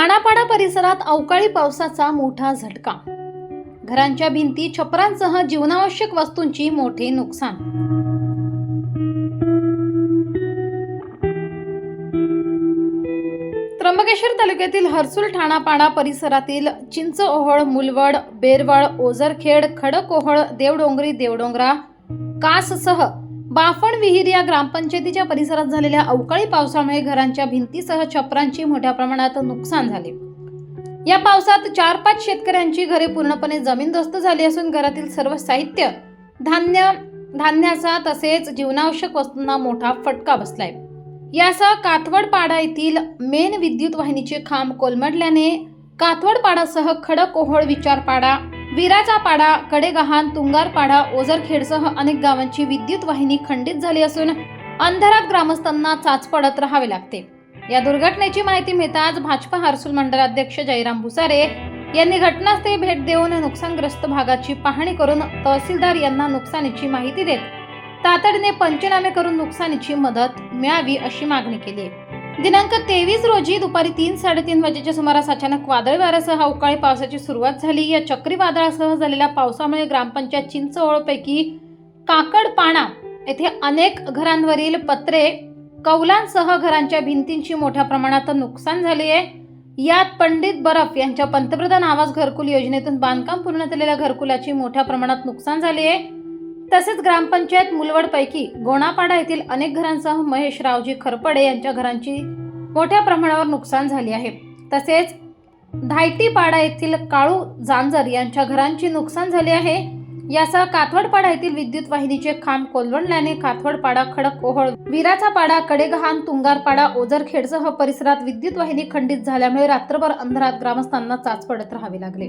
ठाणापाडा परिसरात अवकाळी पावसाचा मोठा झटका. घरांच्या भिंती छपरांसह जीवनावश्यक वस्तूंची मोठे नुकसान. त्र्यंबकेश्वर तालुक्यातील हर्सुल ठाणापाडा परिसरातील चिंच ओहळ मुलवड बेरवळ ओझरखेड खडकोहळ देवडोंगरी देवडोंगरा काससह बाफण विहीर या ग्रामपंचायतीच्या परिसरात झालेल्या अवकाळी पावसामुळे घरांच्या भिंतीसह छपरांची मोठ्या प्रमाणात नुकसान झाले. या पावसात चार पाच शेतकऱ्यांची घरे पूर्णपणे जमीनदोस्त झाली असून घरातील सर्व साहित्य धान्य धान्याचा तसेच जीवनावश्यक वस्तूंना मोठा फटका बसलाय. यासह काथवडपाडा येथील मेन विद्युत वाहिनीचे खांब कोलमडल्याने काथवडपाडासह खडकोहोळ विचारपाडा विराचा पाडा कडेगहाण तुंगारपाडा ओझरखेडसह अनेक गावांची विद्युत वाहिनी खंडित झाली असून अंधारात ग्रामस्थांना चाच पडत राहावे लागते. या दुर्घटनेची माहिती मिळताच भाजपा हार्सूल मंडळाध्यक्ष जयराम भुसारे यांनी घटनास्थळी भेट देऊन नुकसानग्रस्त भागाची पाहणी करून तहसीलदार यांना नुकसानीची माहिती देत तातडीने पंचनामे करून नुकसानीची मदत मिळावी अशी मागणी केली आहे. दिनांक तेवीस रोजी दुपारी तीन साडेतीन वाजेच्या सुमारास अचानक वादळी वाऱ्यासह अवकाळी पावसाची सुरुवात झाली. या चक्रीवादळासह झालेल्या पावसामुळे ग्रामपंचायत चिंचवळपैकी काकडपाणा येथे अनेक घरांवरील पत्रे कौलांसह घरांच्या भिंतींची मोठ्या प्रमाणात नुकसान झाले आहे. यात पंडित बरफ यांच्या पंतप्रधान आवास घरकुल योजनेतून बांधकाम पूर्ण केलेल्या घरकुलाची मोठ्या प्रमाणात नुकसान झाले आहे. तसेच ग्रामपंचायत मुलवडपैकी गोणापाडा येथील अनेक घरांसह महेश रावजी खरपडे यांच्या घरांची मोठ्या प्रमाणावर नुकसान झाली आहे. तसेच धायटीपाडा येथील काळू जांजर यांच्या घरांची नुकसान झाली आहे. यासह काथवडपाडा येथील विद्युत वाहिनीचे खांब कोलवडल्याने काथवडपाडा खडक ओहळ विराचा पाडा कडेगहाण तुंगारपाडा ओझरखेडसह परिसरात विद्युत वाहिनी खंडित झाल्यामुळे रात्रभर अंधारात ग्रामस्थांना चाच पडत राहावे लागले.